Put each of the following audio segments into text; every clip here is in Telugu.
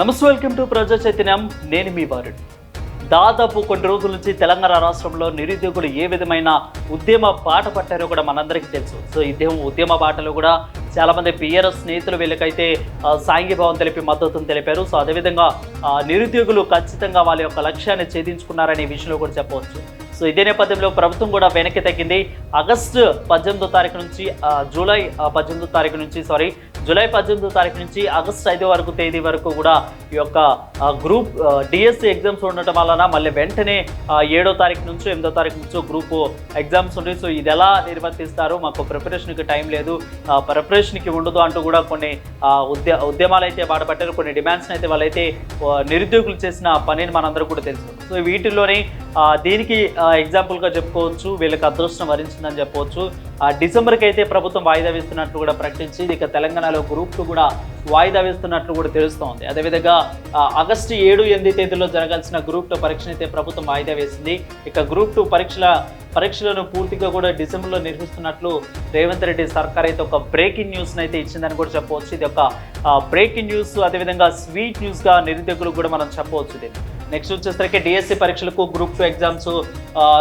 నమస్తే వెల్కమ్ టు ప్రజా చైతన్యం. నేను మీ బారుడు దాదాపు కొన్ని రోజుల నుంచి తెలంగాణ రాష్ట్రంలో నిరుద్యోగులు ఏ విధమైన ఉద్యమ బాట పట్టారో కూడా మనందరికీ తెలుసు. సో ఇదే ఉద్యమ బాటలో కూడా చాలా మంది పిఆర్ఎస్ స్నేహితులు వీళ్ళకైతే సాంఘీభావం తెలిపి మద్దతును తెలిపారు. సో అదేవిధంగా నిరుద్యోగులు ఖచ్చితంగా వాళ్ళ యొక్క లక్ష్యాన్ని ఛేదించుకున్నారనే విషయంలో కూడా చెప్పవచ్చు. సో ఇదే నేపథ్యంలో ప్రభుత్వం కూడా వెనక్కి తగ్గింది. ఆగస్టు పద్దెనిమిదో తారీఖు నుంచి జూలై పద్దెనిమిదో తారీఖు నుంచి సారీ జూలై పద్దెనిమిదో తారీఖు నుంచి ఆగస్టు ఐదో వరకు తేదీ వరకు కూడా ఈ యొక్క గ్రూప్ డిఎస్సి ఎగ్జామ్స్ ఉండటం వలన మళ్ళీ వెంటనే ఏడో తారీఖు నుంచి ఎనిమిదో తారీఖు నుంచి గ్రూప్ ఎగ్జామ్స్ ఉంటాయి. సో ఇది ఎలా నిర్వర్తిస్తారు? మాకు ప్రిపరేషన్కి టైం లేదు. ప్రిపరేషన్కి ఉండదు అంటూ కూడా కొన్ని ఉద్య ఉద్యమాలు అయితే బాటపట్టారు కొన్ని డిమాండ్స్ని అయితే వాళ్ళైతే నిరుద్యోగులు చేసిన పనిని మనందరూ కూడా తెలుసు. సో వీటిల్లోనే దీనికి ఎగ్జాంపుల్గా చెప్పుకోవచ్చు. వీళ్ళకి అదృష్టం వరించిందని చెప్పవచ్చు. డిసెంబర్కి అయితే ప్రభుత్వం వాయిదా వేస్తున్నట్లు కూడా ప్రకటించింది. ఇక తెలంగాణలో గ్రూప్లు కూడా వాయిదా వేస్తున్నట్లు కూడా తెలుస్తోంది. అదేవిధంగా ఆగస్టు ఏడు ఎనిమిది తేదీలో జరగాల్సిన గ్రూప్ టూ పరీక్షను అయితే ప్రభుత్వం వాయిదా వేసింది. ఇక గ్రూప్ టూ పరీక్షల పరీక్షలను పూర్తిగా కూడా డిసెంబర్లో నిర్వహిస్తున్నట్లు రేవంత్ రెడ్డి సర్కార్ అయితే ఒక బ్రేకింగ్ న్యూస్ని అయితే ఇచ్చిందని కూడా చెప్పవచ్చు. ఇది ఒక బ్రేకింగ్ న్యూస్ అదేవిధంగా స్వీట్ న్యూస్గా నిరుద్యోగులకు కూడా మనం చెప్పవచ్చు నెక్స్ట్ వచ్చేసరికి డిఎస్సి పరీక్షలకు గ్రూప్ టూ ఎగ్జామ్స్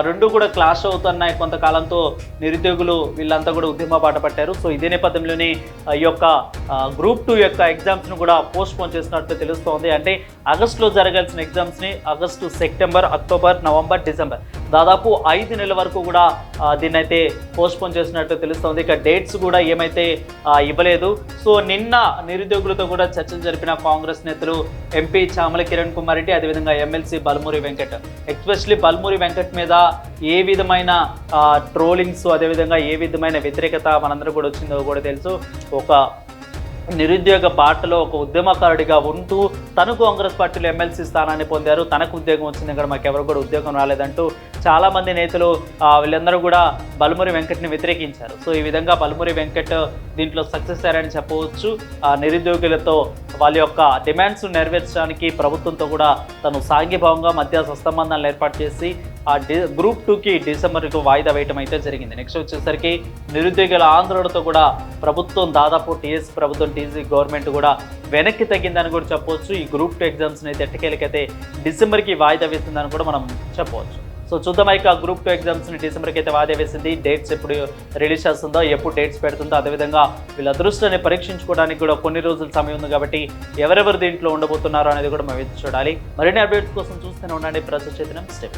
రెండు కూడా క్లాష్ అవుతున్నాయి కొంతకాలంతో నిరుద్యోగులు వీళ్ళంతా కూడా ఉద్యమ బాట పట్టారు. సో ఇదే నేపథ్యంలోనే ఈ యొక్క గ్రూప్ టూ యొక్క ఎగ్జామ్స్ను కూడా పోస్ట్ పోన్ చేసినట్లు తెలుస్తోంది. అంటే ఆగస్టులో జరగాల్సిన ఎగ్జామ్స్ని August September October November December దాదాపు ఐదు నెలల వరకు కూడా ఆ, దీన్ని అయితే చేసినట్టు తెలుస్తుంది. ఇక డేట్స్ కూడా ఏమైతే ఇవ్వలేదు. సో నిన్న నిరుద్యోగులతో కూడా చర్చలు జరిపిన కాంగ్రెస్ నేతలు ఎంపీ చామల కిరణ్ కుమార్ రెడ్డి అదేవిధంగా ఎమ్మెల్సీ బల్మూరి వెంకట్. ఎస్పెషల్లీ బల్మూరి వెంకట్ మీద ఏ విధమైన ట్రోలింగ్స్ అదేవిధంగా ఏ విధమైన వ్యతిరేకత మనందరూ కూడా వచ్చిందో కూడా తెలుసు. ఒక నిరుద్యోగ బాటలో ఒక ఉద్యమకారుడిగా ఉంటూ తను కాంగ్రెస్ పార్టీలో ఎమ్మెల్సీ స్థానాన్ని పొందారు. తనకు ఉద్యోగం వచ్చింది. ఇక్కడ మాకు ఎవరు కూడా ఉద్యోగం రాలేదంటూ చాలామంది నేతలు వీళ్ళందరూ కూడా బలమురి వెంకట్ని వ్యతిరేకించారు. సో ఈ విధంగా బలమురి వెంకట్ దీంట్లో సక్సెస్ అయ్యారని చెప్పవచ్చు. ఆ నిరుద్యోగులతో వాళ్ళ యొక్క డిమాండ్స్ నెరవేర్చడానికి ప్రభుత్వంతో కూడా తను సాంఘీభావంగా మధ్య సత్సంబంధాలను ఏర్పాటు చేసి ఆ డి గ్రూప్ టూకి డిసెంబర్కు వాయిదా వేయటం అయితే జరిగింది. నెక్స్ట్ వచ్చేసరికి నిరుద్యోగుల ఆందోళనతో కూడా ప్రభుత్వం దాదాపు టీఎస్ ప్రభుత్వం టీజీ గవర్నమెంట్ కూడా వెనక్కి తగ్గిందని కూడా చెప్పవచ్చు. ఈ గ్రూప్ టూ ఎగ్జామ్స్ని అయితే ఎట్టకేలకైతే డిసెంబర్కి వాయిదా వేసిందని కూడా మనం చెప్పవచ్చు. సో చూద్దాం ఇక గ్రూప్ టూ ఎగ్జామ్స్ని డిసెంబర్కి అయితే వాయిదా వేసింది. డేట్స్ ఎప్పుడు రిలీజ్ చేస్తుందో ఎప్పుడు డేట్స్ పెడుతుందో అదేవిధంగా వీళ్ళ అదృష్టాన్ని పరీక్షించుకోవడానికి కూడా కొన్ని రోజుల సమయం ఉంది కాబట్టి ఎవరెవరు దీంట్లో ఉండబోతున్నారో అనేది కూడా మనం చూడాలి. మరిన్ని అప్డేట్స్ కోసం చూస్తూనే ఉండండి. ప్రజా చేతనం స్టెప్